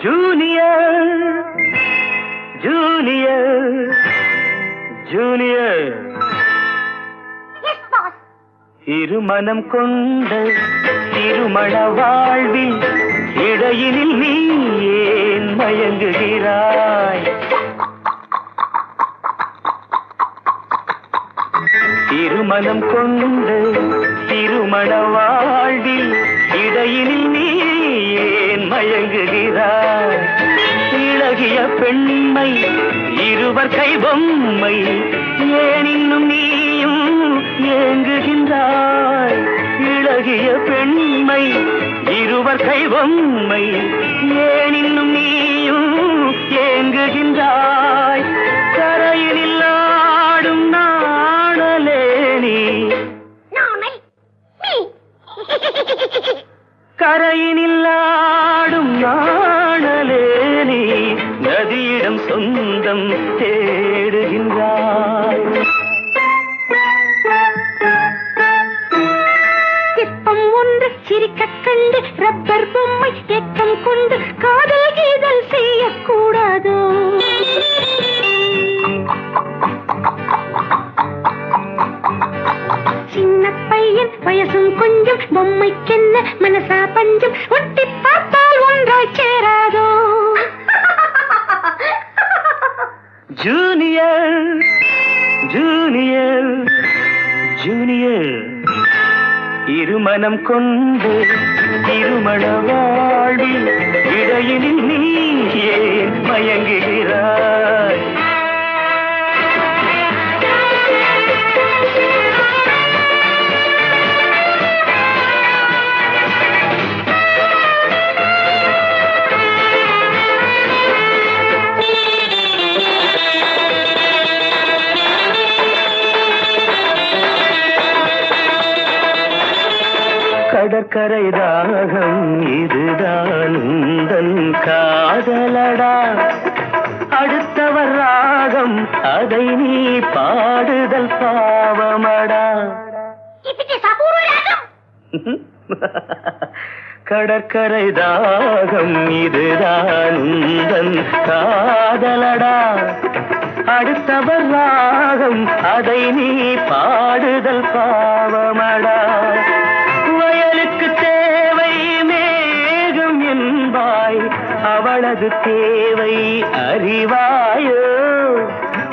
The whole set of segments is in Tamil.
ஜூனியர் ஜூனியர் ஜூனியர் இருமனம் கொண்ட திருமண வாழ்வில் இடையினில் நீ ஏன் மயங்குகிறாய்? திருமணம் கொண்டு திருமண வாழ்வில் இடையினில் நீ ஏன் மயங்குகிறாய் இளகிய பெண்மை இருவர் கை பொம்மை ஏன் இன்னும் நீயும் ஏங்குகின்றாய்? இளகிய பெண்மை இருவர் கை பொம்மை ஏன் இன்னும் நீயும் ஏங்குகின்றாய்? கரையினில் ஆடும் நாணலே நீ. கரையினில் நாணலே நீ நதியிடம் சொந்தம் தேடுகின்றாய். சிற்பம் ஒன்று சிரிக்க கண்டு ரப்பர் பொம்மை ஏக்கம் கொண்டு காதல் கீதல் செய்யக்கூடாதோ. சின்ன பையன் வயசும் கொஞ்சம் பொம்மைக்கென்ன மனசா பஞ்சம் ஒட்டி பார்த்தால் ஜூனியர். இருமனம் கொண்டு திருமண வாழ்வில் இடையினில் நீ ஏன் மயங்குகிறாய்? கடற்கரை தாகம் இதுதான் காதலடா. அடுத்தவர் ராகம் அதை நீ பாடுதல் பாவமடா. கடற்கரை தாகம் இதுதான் காதலடா. அடுத்தவர் ராகம் அதை நீ பாடுதல் பாவமடா. அவளது தேவை அறிவாயோ?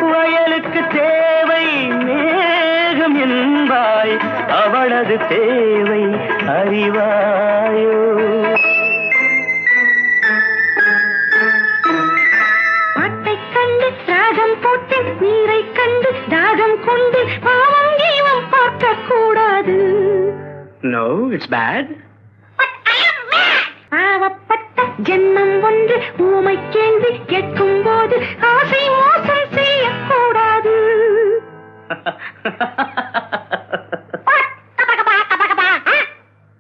வயலுக்கு தேவை மேகம் என்பாய் அவளது தேவை அறிவாயோ? பாட்டைக் கண்டு ராகம் போட்டு நீரை கண்டு தாகம் கொண்டு பாவம் தெய்வம் பார்க்க கூடாது நோ இட்ஸ் பேட் பாவப்பட்ட ஜென்மம் ஒன்று ஊமை கேள்வி கேட்கும் போது ஆசை மோசம் செய்யக்கூடாது.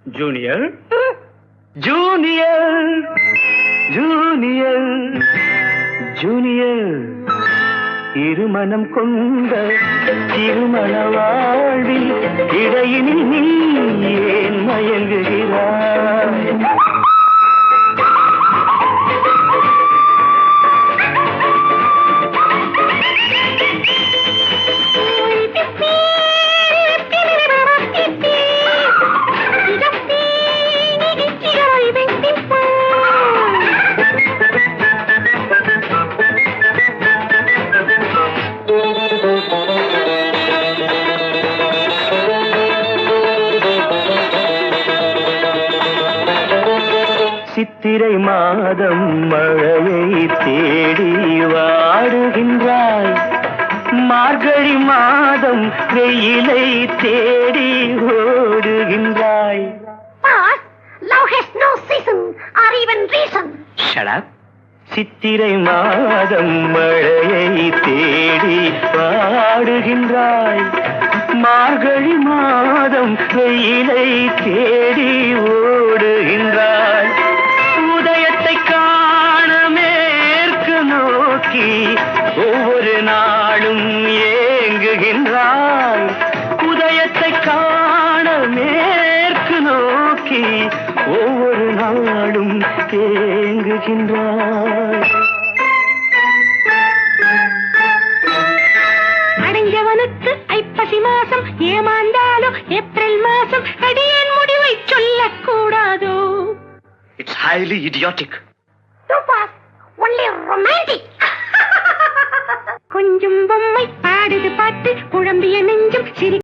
ஜூனியர். ஜூனியர். ஜூனியர். ஜூனியர். இருமனம் கொண்ட திருமண வாழ்வில் இடையினில் நீ ஏன் மயங்குகிறாய் சித்திரை மாதம் மழையை தேடி வாடுகின்றாய். மார்கழி மாதம் வெயிலை தேடி ஓடுகின்றாய். Boss, love has no season or even reason. Shut up Chithirai மாதம் மழையை தேடி பாடுகின்றாய் மார்கழி மாதம் வெயிலை தேடி ஓடுகின்றாய். ஏங்குகின்றாய் அடைஞ்சவனுக்கு ஐப்பசி மாசம் ஏமாந்தாலும் ஏப்ரல் மாசம் அடியேன் முடிவை சொல்லக்கூடாதோ? இட்ஸ் ஹைலி இடியாட்டிக் கொஞ்சம் பொம்மை பாடுது பாட்டு குழம்பிய நெஞ்சும் சிரி